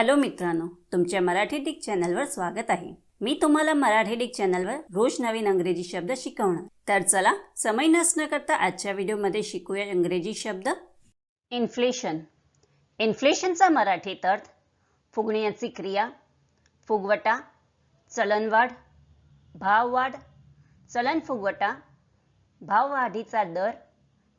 Hello मित्रांनो तुमच्या Marathi Dick चॅनलवर स्वागत आहे. मी तुम्हाला मराठी डिक चॅनलवर रोज नवीन इंग्रजी शब्द शिकवणार. तर चला समय नसणं करता आजच्या व्हिडिओमध्ये शिकूया इंग्रजी शब्द. इन्फ्लेशन. इन्फ्लेशनचा मराठीत अर्थ फुगण्याची क्रिया फुगवटा चलनवाढ भाववाढ चलन फुगवटा भाववाढीचा दर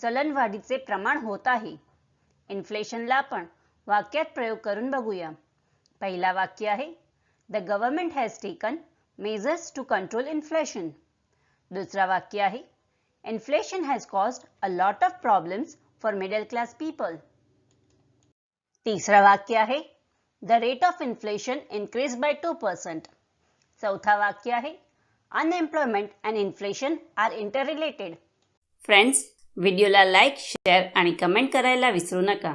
चलनवाढीचे प्रमाण होत आहे. इन्फ्लेशनला आपण वाक्यात प्रयोग करून बघूया. पहिला वाक्य आहे the government has taken measures to control inflation दुसरा वाक्य आहे inflation has caused a lot of problems for middle class people तिसरा वाक्य आहे the rate of inflation increase by two percent चौथा वाक्य आहे unemployment and inflation are inter related friends व्हिडिओला लाईक शेअर आणि कमेंट करायला विसरू नका.